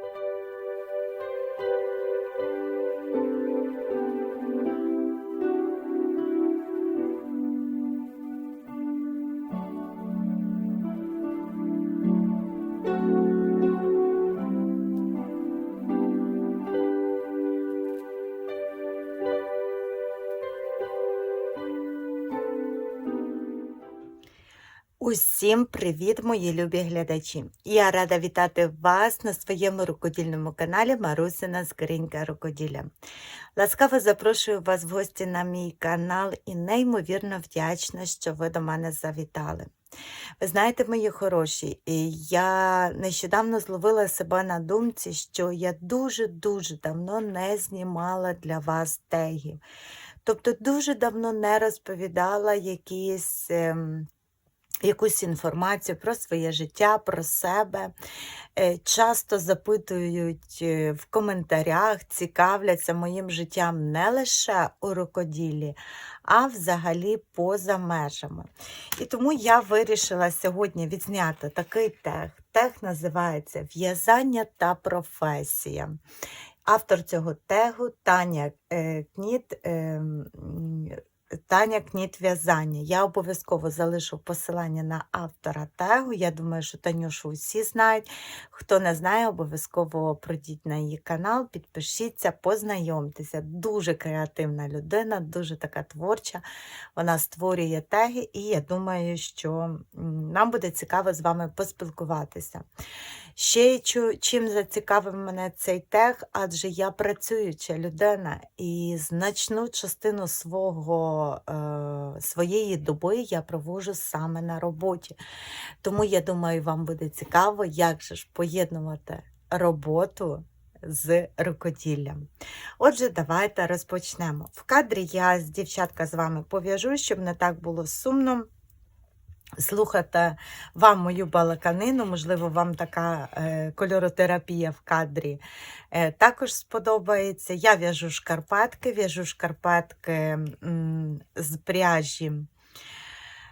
Thank you. Усім привіт, мої любі глядачі! Я рада вітати вас на своєму рукодільному каналі Марусина Скринька Рукоділля. Ласкаво запрошую вас в гості на мій канал і неймовірно вдячна, що ви до мене завітали. Ви знаєте, мої хороші, я нещодавно зловила себе на думці, що я дуже-дуже давно не знімала для вас теги. Тобто дуже давно не розповідала якісь. ем, якусь інформацію про своє життя, про себе. Е, Часто запитують е, в коментарях, цікавляться моїм життям не лише у рукоділлі, а взагалі поза межами. І тому я вирішила сьогодні відзняти такий тег. Тег називається В'язання та професія. Автор цього тегу Таня е, Кніт. Таня Кніт в'язання. Я обов'язково залишу посилання на автора тегу. Я думаю, що Танюшу усі знають. Хто не знає, обов'язково пройдіть на її канал, підпишіться, познайомтеся. Дуже креативна людина, дуже така творча. Вона створює теги, і я думаю, що нам буде цікаво з вами поспілкуватися. Ще чим зацікавив мене цей тег, адже я працююча людина і значну частину свого, е, своєї доби я проводжу саме на роботі. Тому я думаю, вам буде цікаво, як же ж поєднувати роботу з рукоділлям. Отже, давайте розпочнемо. В кадрі я з дівчатка з вами пов'яжу, щоб не так було сумно слухати вам мою балаканину, можливо, вам така е, кольоротерапія в кадрі е, також сподобається. Я в'яжу шкарпетки, в'яжу шкарпетки м, з пряжі.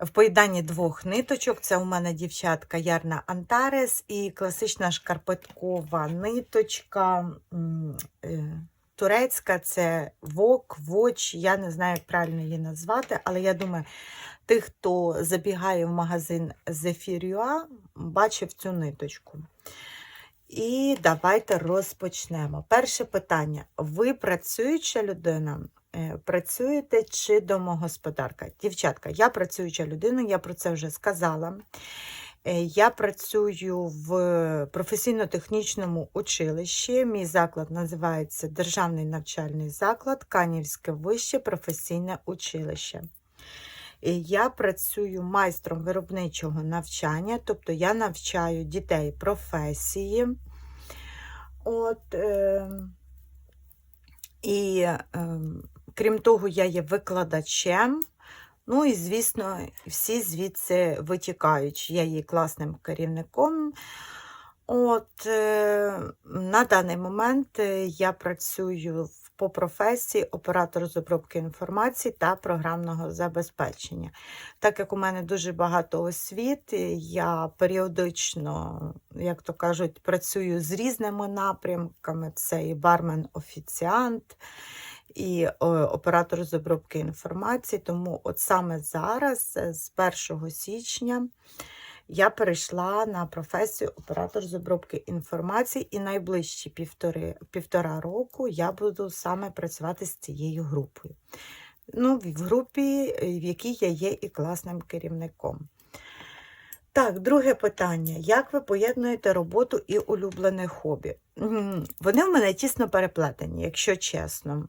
В поєднанні двох ниточок. Це у мене дівчатка Ярна Антарес і класична шкарпеткова ниточка. Турецька це вок, воч, я не знаю, як правильно її назвати, але я думаю, тих, хто забігає в магазин Zephyr.ua, бачив цю ниточку. І давайте розпочнемо. Перше питання. Ви працююча людина? Е, Працюєте чи домогосподарка? Дівчатка, я працююча людина, я про це вже сказала. Е, Я працюю в професійно-технічному училищі. Мій заклад називається Державний навчальний заклад, Канівське вище професійне училище. Я працюю майстром виробничого навчання, тобто я навчаю дітей професії. От, е, і е, крім того, я є викладачем. Ну і, звісно, всі звідси витікають. Я є класним керівником. От, е, на даний момент е, я працюю по професії оператор з обробки інформації та програмного забезпечення. Так як у мене дуже багато освіт, е, я періодично, як то кажуть, працюю з різними напрямками: це і бармен-офіціант, і е, оператор з обробки інформації. Тому от саме зараз, е, з 1 січня, я перейшла на професію оператор з обробки інформації, і найближчі півтори, півтора року я буду саме працювати з цією групою. Ну, в групі, е, в якій я є і класним керівником. Так, друге питання. Як ви поєднуєте роботу і улюблене хобі? Вони в мене тісно переплетені, якщо чесно.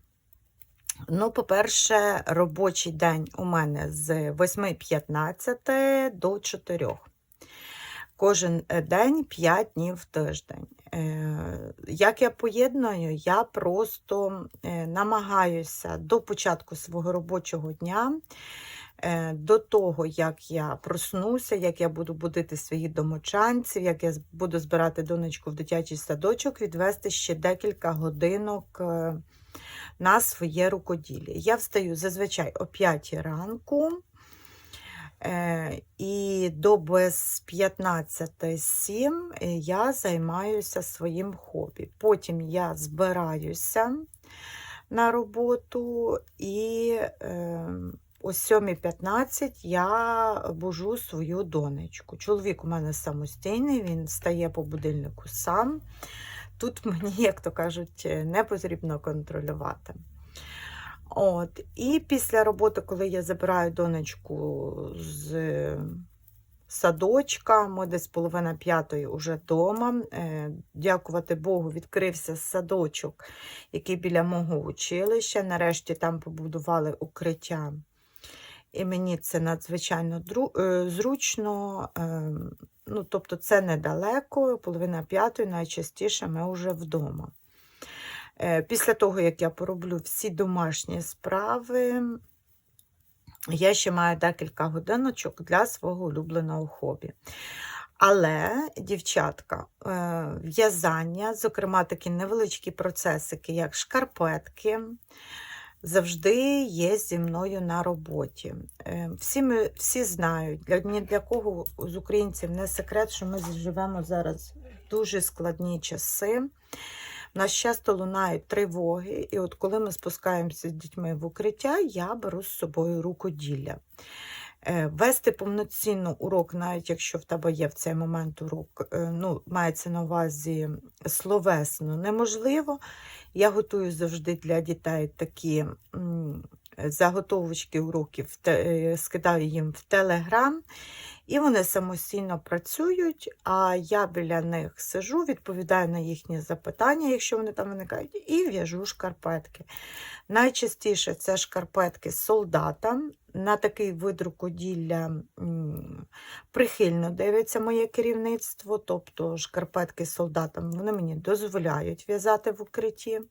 Ну, по-перше, робочий день у мене з 8.15 до 4. Кожен е, день 5 днів в тиждень. Е, Як я поєдную, я просто е, намагаюся до початку свого робочого дня, до того, як я проснуся, як я буду будити своїх домочанців, як я буду збирати донечку в дитячий садочок, відвести ще декілька годинок на своє рукоділля. Я встаю зазвичай о 5 ранку. Е, І до без 15.07 я займаюся своїм хобі. Потім я збираюся на роботу і е, о 7.15 я бужу свою донечку. Чоловік у мене самостійний, він стає по будильнику сам. Тут мені, як то кажуть, не потрібно контролювати. От. І після роботи, коли я забираю донечку з садочка, ми десь половина п'ятої вже вдома. Дякувати Богу, відкрився садочок, який біля мого училища. Нарешті там побудували укриття. І мені це надзвичайно е, зручно. Ну, тобто це недалеко, половина п'ятої, найчастіше ми вже вдома. Е, Після того, як я пороблю всі домашні справи, я ще маю декілька годиночок для свого улюбленого хобі. Але, дівчатка, е, в'язання, зокрема такі невеличкі процесики, як шкарпетки, завжди є зі мною на роботі. Е, Всі, ми, всі знають, для, ні для кого з українців не секрет, що ми живемо зараз в дуже складні часи. У нас часто лунають тривоги, і от коли ми спускаємося з дітьми в укриття, я беру з собою рукоділля. Е, Вести повноцінно урок, навіть якщо в тебе є в цей момент урок, е, ну, мається на увазі словесно, неможливо. Я готую завжди для дітей такі заготовочки уроків, е, скидаю їм в Телеграм, і вони самостійно працюють, а я біля них сижу, відповідаю на їхні запитання, якщо вони там виникають, і в'яжу шкарпетки. Найчастіше це шкарпетки солдатам. На такий вид рукоділля прихильно дивиться моє керівництво, тобто шкарпетки солдатам вони мені дозволяють в'язати в укритті.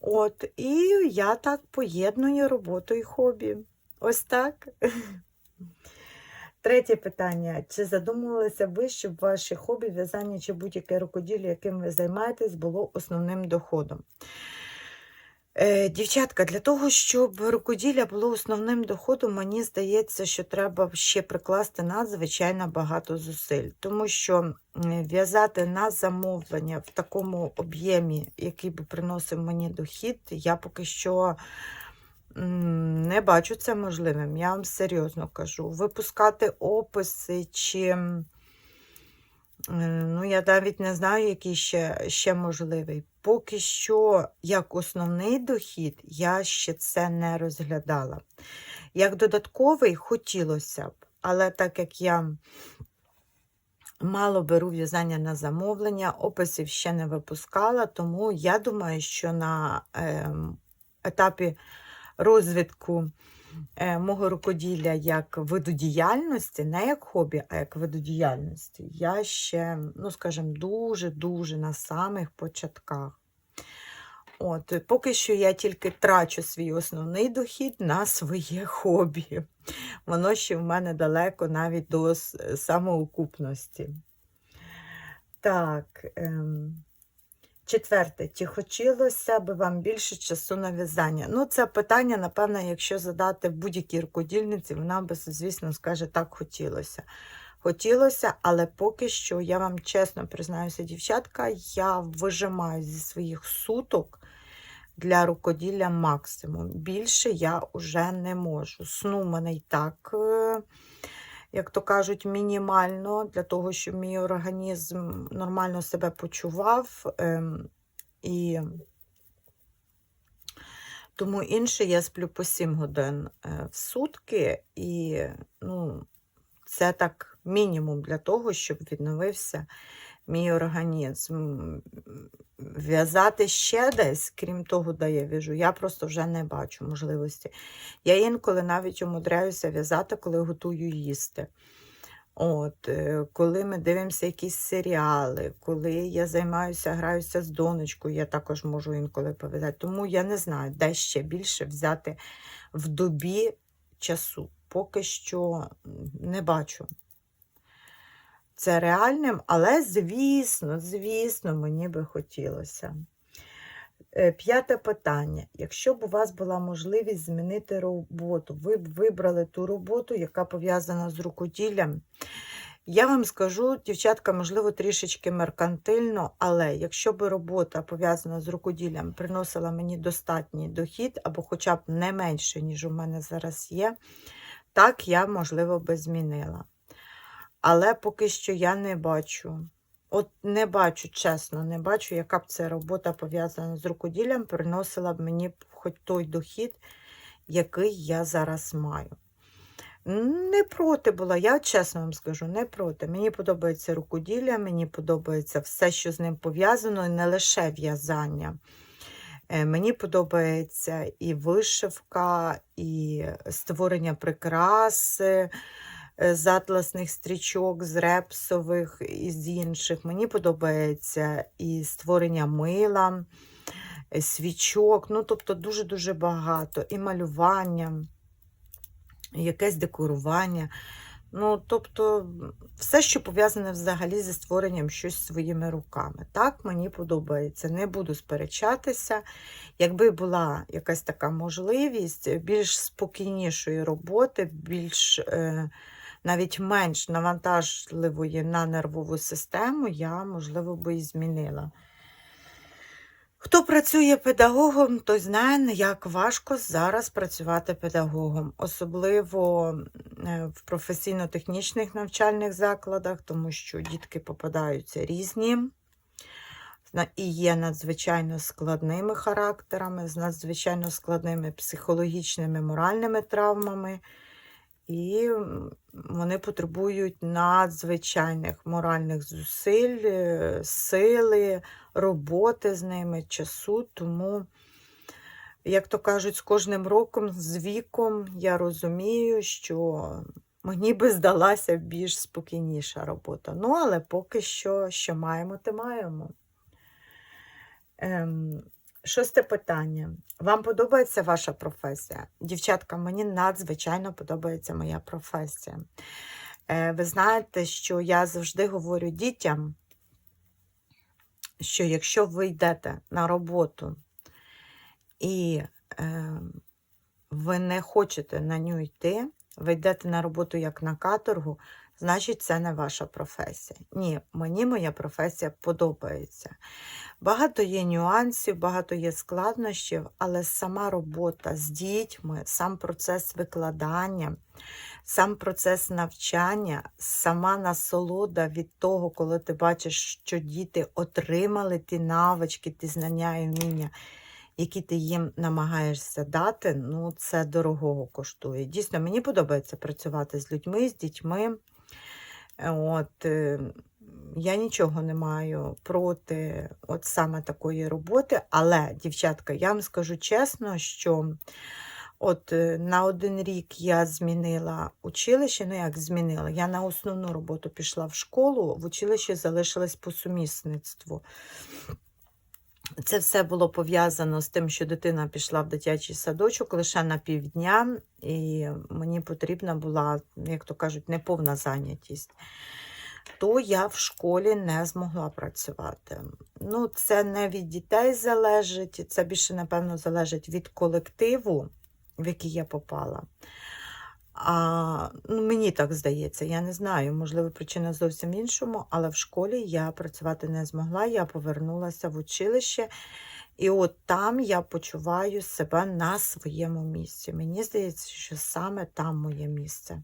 От, і я так поєдную роботу і хобі. Ось так. Третє питання. Чи задумувалися ви, щоб ваше хобі, в'язання чи будь-яке рукоділля, яким ви займаєтесь, було основним доходом? Е, Дівчатка, для того, щоб рукоділля було основним доходом, мені здається, що треба ще прикласти надзвичайно багато зусиль, тому що в'язати на замовлення в такому об'ємі, який би приносив мені дохід, я поки що не бачу це можливим. Я вам серйозно кажу. Випускати описи чи. Е, Ну, я навіть не знаю, який ще, ще можливий. Поки що, як основний дохід, я ще це не розглядала. Як додатковий хотілося б, але так як я мало беру в'язання на замовлення, описів ще не випускала, тому я думаю, що на ем, етапі розвитку е, мого рукоділля як виду діяльності, не як хобі, а як виду діяльності, я ще, ну, скажімо, дуже-дуже на самих початках. От, поки що я тільки трачу свій основний дохід на своє хобі. Воно ще в мене далеко навіть до с- самоокупності. Так. Ем... Четверте, чи хотілося б вам більше часу на в'язання? Ну, це питання, напевно, якщо задати будь-якій рукодільниці, вона би, звісно, скаже, так хотілося. Хотілося, але поки що, я вам чесно признаюся, дівчатка, я вижимаю зі своїх суток для рукоділля максимум. Більше я вже не можу. Сну мене і так, е, як то кажуть, мінімально для того, щоб мій організм нормально себе почував. ем, І тому інше я сплю по 7 годин е, в сутки, і ну, це так мінімум для того, щоб відновився мій організм. В'язати ще десь, крім того, де я в'яжу, я просто вже не бачу можливості. Я інколи навіть умудряюся в'язати, коли готую їсти. От, е, коли ми дивимося якісь серіали, коли я займаюся, граюся з донечкою, я також можу інколи пов'язати. Тому я не знаю, де ще більше взяти в добі часу. Поки що не бачу це реальним, але звісно, звісно, мені би хотілося. Е, П'яте питання. Якщо б у вас була можливість змінити роботу, ви б вибрали ту роботу, яка пов'язана з рукоділлям. Я вам скажу, дівчатка, можливо, трішечки меркантильно, але якщо б робота пов'язана з рукоділлям приносила мені достатній дохід, або хоча б не менше, ніж у мене зараз є, так я, можливо, би змінила. Але поки що я не бачу. От не бачу, чесно, не бачу, яка б ця робота пов'язана з рукоділлям, приносила б мені хоч той дохід, який я зараз маю. Не проти була, я чесно вам скажу, не проти. Мені подобається рукоділля, мені подобається все, що з ним пов'язано, і не лише в'язання. Е, Мені подобається і вишивка, і створення прикраси з атласних стрічок, з репсових і з інших. Мені подобається і створення мила, е, свічок, ну тобто дуже-дуже багато, і малювання якесь декорування. Ну, тобто, все, що пов'язане взагалі зі створенням щось своїми руками. Так, мені подобається. Не буду сперечатися. Якби була якась така можливість е, більш спокійнішої роботи, більш е, навіть менш навантажливої на нервову систему, я, можливо, би і змінила. Хто працює педагогом, той знає, як важко зараз працювати педагогом, особливо е, в професійно-технічних навчальних закладах, тому що дітки попадаються різні і є надзвичайно складними характерами, з надзвичайно складними психологічними, моральними травмами. І вони потребують надзвичайних моральних зусиль, е, сили, роботи з ними, часу. Тому, як то кажуть, з кожним роком, з віком я розумію, що мені би здалася більш спокійніша робота. Ну, але поки що, що маємо, те маємо. Ем, шосте питання. Вам подобається ваша професія? Дівчатка, мені надзвичайно подобається моя професія. Е, ви знаєте, що я завжди говорю дітям, що якщо ви йдете на роботу і е, ви не хочете на ню йти, ви йдете на роботу як на каторгу, значить це не ваша професія. Ні, мені моя професія подобається. Багато є нюансів, багато є складнощів, але сама робота з дітьми, сам процес викладання, сам процес навчання, сама насолода від того, коли ти бачиш, що діти отримали ті навички, ті знання і вміння, які ти їм намагаєшся дати, ну це дорогого коштує. Дійсно, мені подобається працювати з людьми, з дітьми. От, е, я нічого не маю проти от саме такої роботи, але, дівчатка, я вам скажу чесно, що от е, на один рік я змінила училище, ну як змінила, я на основну роботу пішла в школу, в училищі залишилась по сумісництву. Це все було пов'язано з тим, що дитина пішла в дитячий садочок лише на півдня, і мені потрібна була, як то кажуть, неповна зайнятість. То я в школі не змогла працювати. Ну, це не від дітей залежить, це більше, напевно, залежить від колективу, в який я попала. А, ну, мені так здається, я не знаю, можливо, причина зовсім іншому, але в школі я працювати не змогла, я повернулася в училище, і от там я почуваю себе на своєму місці. Мені здається, що саме там моє місце.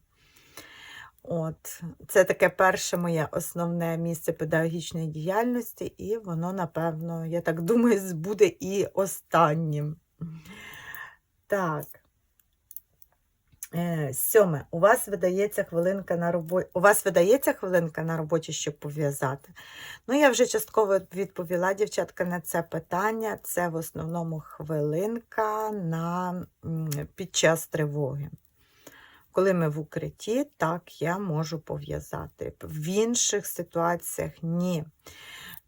От, це таке перше моє основне місце педагогічної діяльності, і воно, напевно, я так думаю, буде і останнім. Так. Е, Сьоме, у вас видається хвилинка на роботі. У вас видається хвилинка на роботі, щоб пов'язати? Ну, я вже частково відповіла, дівчатка, на це питання. Це в основному хвилинка на, під час тривоги. Коли ми в укритті, так я можу пов'язати. В інших ситуаціях ні.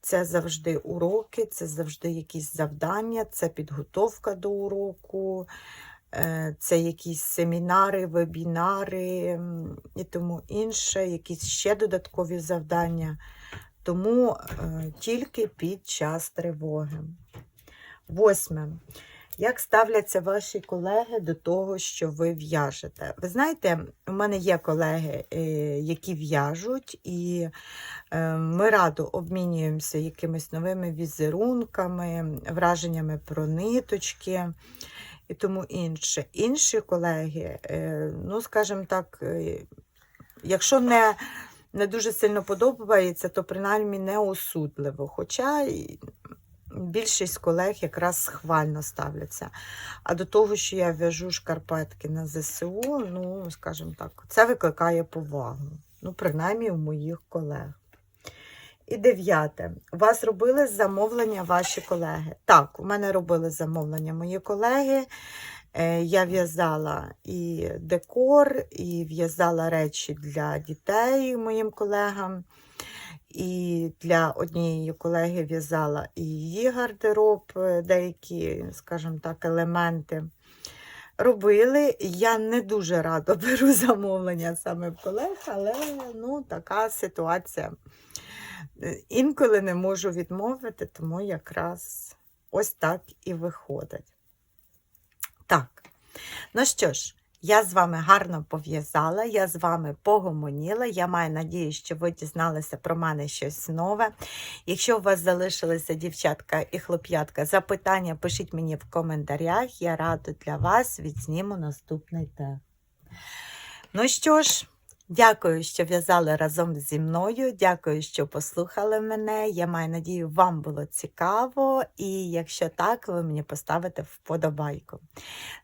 Це завжди уроки, це завжди якісь завдання, це підготовка до уроку, це якісь семінари, вебінари і тому інше, якісь ще додаткові завдання. Тому е, тільки під час тривоги. Восьме. Як ставляться ваші колеги до того, що ви в'яжете? Ви знаєте, у мене є колеги, е, які в'яжуть, і е, ми радо обмінюємося якимись новими візерунками, враженнями про ниточки і тому інше. Інші колеги, е, ну, скажімо так, е, якщо не, не дуже сильно подобається, то принаймні не осудливо. Хоча більшість колег якраз схвально ставляться. А до того, що я в'яжу шкарпетки на ЗСУ, ну, скажімо так, це викликає повагу. Ну, принаймні у моїх колег. І дев'яте. У вас робили замовлення ваші колеги? Так, у мене робили замовлення мої колеги. Е, Я в'язала і декор, і в'язала речі для дітей моїм колегам. І для однієї колеги в'язала і її гардероб, е, деякі, скажімо так, елементи. Робили. Я не дуже радо беру замовлення саме в колег, але ну, така ситуація. Е, Інколи не можу відмовити, тому якраз ось так і виходить. Так, ну що ж, я з вами гарно пов'язала, я з вами погомоніла. Я маю надію, що ви дізналися про мене щось нове. Якщо у вас залишилися дівчатка і хлоп'ятка, запитання пишіть мені в коментарях. Я рада для вас відзніму наступний тег. Ну що ж, дякую, що в'язали разом зі мною. Дякую, що послухали мене. Я маю надію, вам було цікаво. І якщо так, ви мені поставите вподобайку.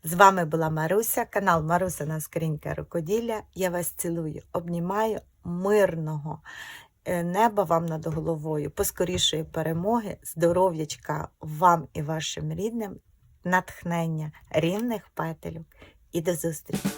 З вами була Маруся, канал Маруся на скринька рукоділля. Я вас цілую, обнімаю мирного е, неба вам над головою, поскорішої перемоги, здоров'ячка вам і вашим рідним, натхнення рівних петелюк. І до зустрічі!